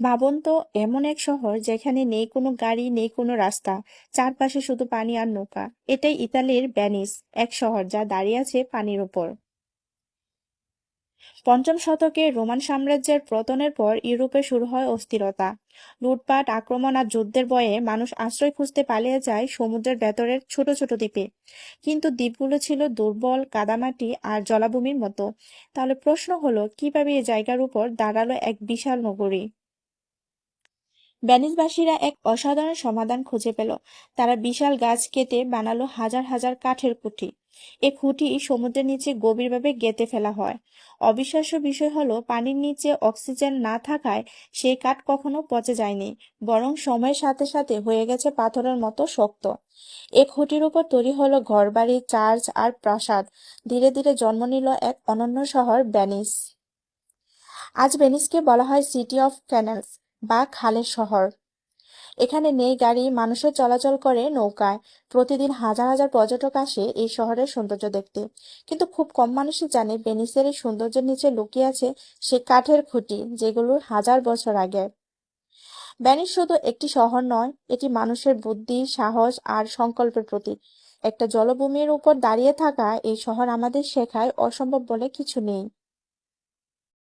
ভাবুন তো এমন এক শহর যেখানে নেই কোনো গাড়ি, নেই কোনো রাস্তা, চারপাশে শুধু পানি আর নৌকা। এটাই ইতালির ভ্যানিস এক শহর যা দাঁড়িয়ে আছে পানির উপর পঞ্চম শতকে রোমান সাম্রাজ্যের পতনের পর ইউরোপে শুরু হয় অস্থিরতা। লুটপাট, আক্রমণ আর যুদ্ধের ভয়ে মানুষ আশ্রয় খুঁজতে পালিয়ে যায় সমুদ্রের ভেতরের ছোট ছোট দ্বীপে। কিন্তু দ্বীপগুলো ছিল দুর্বল, কাদামাটি আর জলাভূমির মতো। তাহলে প্রশ্ন হলো, কীভাবে এই জায়গার উপর দাঁড়াল এক বিশাল নগরী? ভ্যানিসবাসীরা এক অসাধারণ সমাধান খুঁজে পেল। তারা বিশাল গাছ কেটে বানালো হাজার হাজার কাঠের খুঁটি এ খুঁটি সমুদ্রের নিচে গভীরভাবে গেঁথে ফেলা হয়। অবিশ্বাস্য বিষয় হলো, পানির নিচে অক্সিজেন না থাকায় সেই কাঠ কখনো পচে যায়নি, বরং সময়ের সাথে সাথে হয়ে গেছে পাথরের মতো শক্ত। এ খুঁটির উপর তৈরি হলো ঘরবাড়ি, চার্চ আর প্রাসাদ। ধীরে ধীরে জন্ম নিল এক অনন্য শহর ভ্যানিস আজ ভেনিসকে বলা হয় সিটি অফ ক্যানেলস বা খালের শহর। এখানে নেই গাড়ি মানুষের চলাচল করে নৌকায়। প্রতিদিন হাজার হাজার পর্যটক আসে এই শহরের সৌন্দর্য দেখতে। কিন্তু খুব কম মানুষই জানে ভেনিসের এই সৌন্দর্যের নিচে লুকিয়ে আছে সে কাঠের খুঁটি যেগুলো হাজার বছর আগে। ভ্যানিস শুধু একটি শহর নয়, এটি মানুষের বুদ্ধি, সাহস আর সংকল্পের প্রতীক। একটা জলভূমির উপর দাঁড়িয়ে থাকা এই শহর আমাদের শেখায় অসম্ভব বলে কিছু নেই।